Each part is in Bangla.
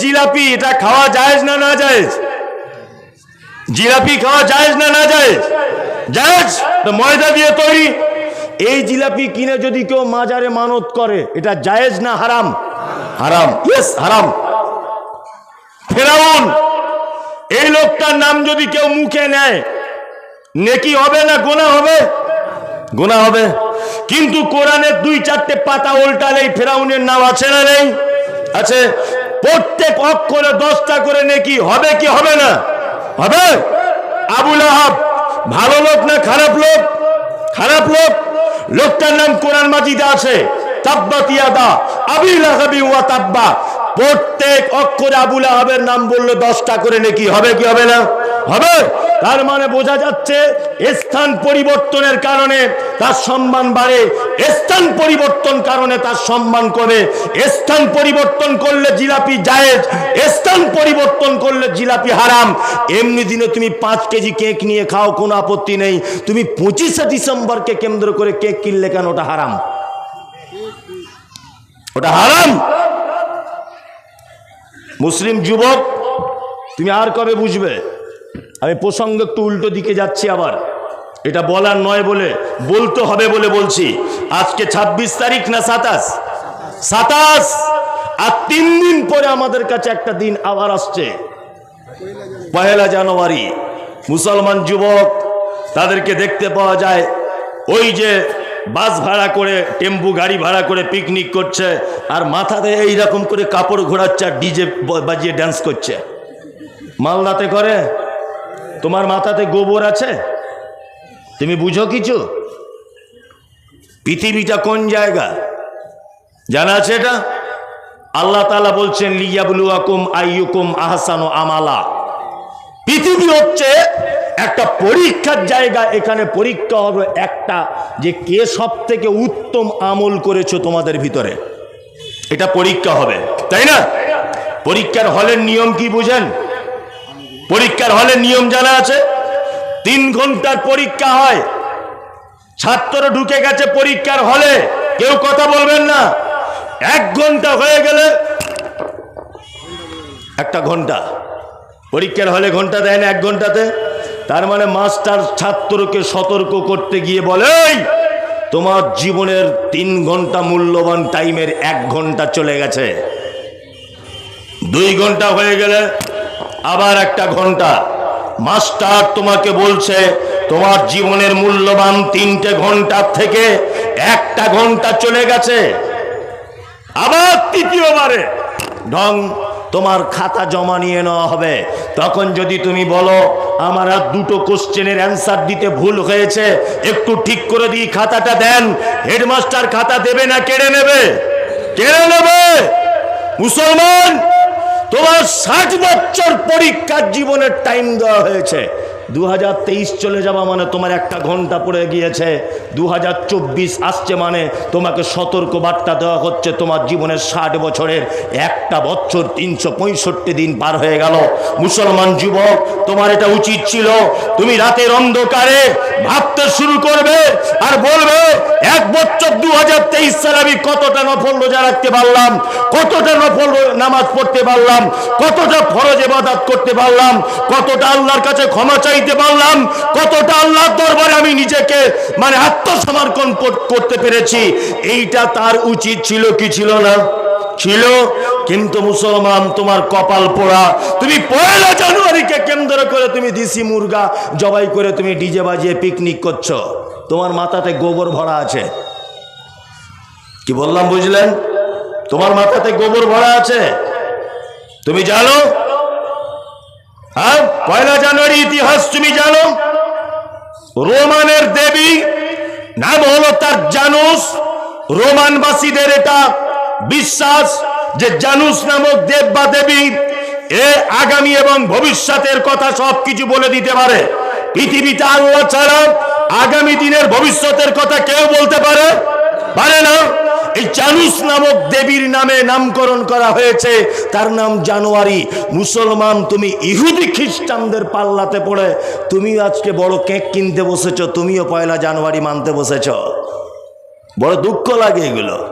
জিলাপি, এটা খাওয়া যায় না না যায় জিলাপি খাওয়া যায় না না জায়েজ? তো ময়দা দিয়ে তৈরি। এই জিলাপি কিনে যদি কেউ মাজারে মানত করে, এটা জায়েজ না হারাম? হারাম। ইয়েস, হারাম। ফেরাউন, এই লোকটার নাম যদি কেউ মুখে নেয়, নেকি হবে না গোনা হবে? গোনা হবে। কিন্তু কোরআনের দুই চারটে পাতা উল্টালেই ফেরাউনের নাম আছে না নেই? আছে। প্রত্যেক অক্ষরে দশটা করে নেকি, হবে কি হবে না? হবে? আবুল আহাব ভালো লোক না খারাপ লোক? খারাপ লোক? লোকটার নাম কোরআন মাজিদে আছে, তাব্বা তিয়াদা আবিল আহাবি ওয়া তাব্বা। প্রত্যেক অক্ষরে আবুল আহাবের নাম বললে দশটা করে নাকি। হবে কি হবে না? হবে। তার মানে বোঝা যাচ্ছে, স্থান পরিবর্তনের কারণে তার সম্মান বাড়ে। স্থান পরিবর্তন কারণে তার সম্মান কমে। স্থান পরিবর্তন করলে জিলাপি জায়েজ। স্থান পরিবর্তন করলে জিলাপি হারাম। এমনি দিনে তুমি পাঁচ কেজি কেক নিয়ে খাও, কোনো আপত্তি নেই। তুমি পঁচিশে ডিসেম্বরকে কেন্দ্র করে কেক কিনলে কেন? ওটা হারাম। ওটা হারাম। মুসলিম যুবক, তুমি আর কবে বুঝবে? আমি প্রসঙ্গ একটু উল্টো দিকে যাচ্ছি আবার। এটা বলার নয় বলে, বলতে হবে বলে বলছি। আজকে ২৬ তারিখ না সাতাশ? সাতাশ! আর তিন দিন পরে আমাদের কাছে একটা দিন আবার আসছে। পহেলা জানুয়ারি। মুসলমান যুবক, তাদেরকে দেখতে পাওয়া যায়। ওই যে বাস ভাড়া করে, টেম্পু গাড়ি ভাড়া করে পিকনিক করছে, আর মাথাতে এই রকম করে কাপড় ঘোরাচ্ছে আর ডিজে বাজিয়ে ড্যান্স করছে। মালদাতে করে, তোমার মাথাতে গোবর আছে? তুমি বুঝো কিছু? পৃথিবীটা কোন জায়গা? জানা আছে এটা? আল্লাহ তালা বলছেন লিয়াবুলু আকুম আইয়ুকুম আহসানো আমালা। পৃথিবী হচ্ছে একটা পরীক্ষার জায়গা এখানে পরীক্ষা হবে একটা যে কে সব থেকে উত্তম আমল করেছ তোমাদের ভিতরে। এটা পরীক্ষা হবে, তাই না? পরীক্ষার হলের নিয়ম কি বুঝেন? পরীক্ষার হলের নিয়ম জানা আছে? তিন ঘণ্টার পরীক্ষা হয়। ছাত্র ঢুকে গেছে পরীক্ষার হলে, কেউ কথা বলবেন না। এক ঘণ্টা হয়ে গেলে একটা ঘণ্টা। পরীক্ষার হলে ঘণ্টা দেয় না এক ঘন্টাতে? তার মানে মাস্টার ছাত্রকে সতর্ক করতে গিয়ে বলে "এই, তোমার জীবনের তিন ঘণ্টা মূল্যবান টাইমের এক ঘণ্টা চলে গেছে। দুই ঘণ্টা হয়ে গেলে আবার একটা ঘণ্টা। মাস্টার তোমাকে বলছে তোমার জীবনের মূল্যবান তিনটে ঘণ্টার থেকে একটা ঘণ্টা চলে গেছে। আবার তৃতীয়বারে ঢং তোমার খাতা জমা নিয়ে নেওয়া হবে। তখন যদি তুমি বলো, আমার আর দুটো কোশ্চেনের অ্যান্সার দিতে ভুল হয়েছে, একটু ঠিক করে দিই খাতাটা দেন। হেডমাস্টার খাতা দেবে না, কেড়ে নেবে? কেড়ে নেবে? মুসলমান, তোমার ষাট বছর পরীক্ষার জীবনের টাইম দেওয়া হয়েছে। দু হাজার তেইশ চলে যাওয়া মানে তোমার একটা ঘণ্টা পড়ে গিয়েছে। দু হাজার চব্বিশ আসছে মানে তোমাকে সতর্ক বার্তা দেওয়া হচ্ছে, তোমার জীবনের ষাট বছরের একটা বছর তিনশো পঁয়ষট্টি দিন পার হয়ে গেল। মুসলমান যুবক, তোমার এটা উচিত ছিল, তুমি রাতের অন্ধকারে ভাবতে শুরু করবে আর বলবে, এক বছর দু সালে আমি কতটা নফল রোজা রাখতে পারলাম? কতটা নফল নামাজ পড়তে পারলাম? কতটা ফরজ এবাদাত করতে পারলাম? কতটা আল্লাহর কাছে ক্ষমা চাইতে পারলাম? কতটা আল্লাহর দরবারে আমি নিজেকে মানে আত্মসমর্পণ করতে পেরেছি? এইটা তার উচিত ছিল কি ছিল না? ছিল। কিন্তু মুসলমান, তোমার কপাল পোড়া। তুমি পয়লা জানুয়ারিকে কেন্দ্র করে তুমি দিশি মুরগা জবাই করে তুমি ডিজে বাজিয়ে পিকনিক করছ। তোমার মাথাতে গোবর ভরা আছে। কি বললাম বুঝলেন? তোমার মাথাতে গোবর ভরা আছে। তুমি জানো? হ্যাঁ পয়লা জানুয়ারি ইতিহাস তুমি জানো? রোমানের দেবী নাম হলো তার জানুস, রোমানবাসীদের এটা বিশ্বাস যে জানুস নামক দেব বা দেবী এ আগামী এবং ভবিষ্যতের কথা সব কিছু বলে দিতে পারে। পৃথিবীতে আল্লাহ ছাড়া আগামী দিনের ভবিষ্যতের কথা কেউ বলতে পারে? পারে না? এই জানুস নামক দেবীর নামে নামকরণ করা হয়েছে। তার নাম জানুয়ারি। মুসলমান, তুমি ইহুদি খ্রিস্টানদের পাল্লাতে পড়ে। তুমি আজকে বড় কেক কিনতে বসেছ, তুমিও পয়লা জানুয়ারি মানতে বসেছ। বড় দুঃখ লাগে এগুলো।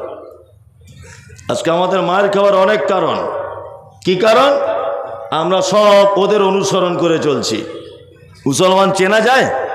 আজকে আমাদের মার খাওয়ার অনেক কারণ। কি কারণ? আমরা সব ওদের অনুসরণ করে চলছি। মুসলমান চেনা যায়?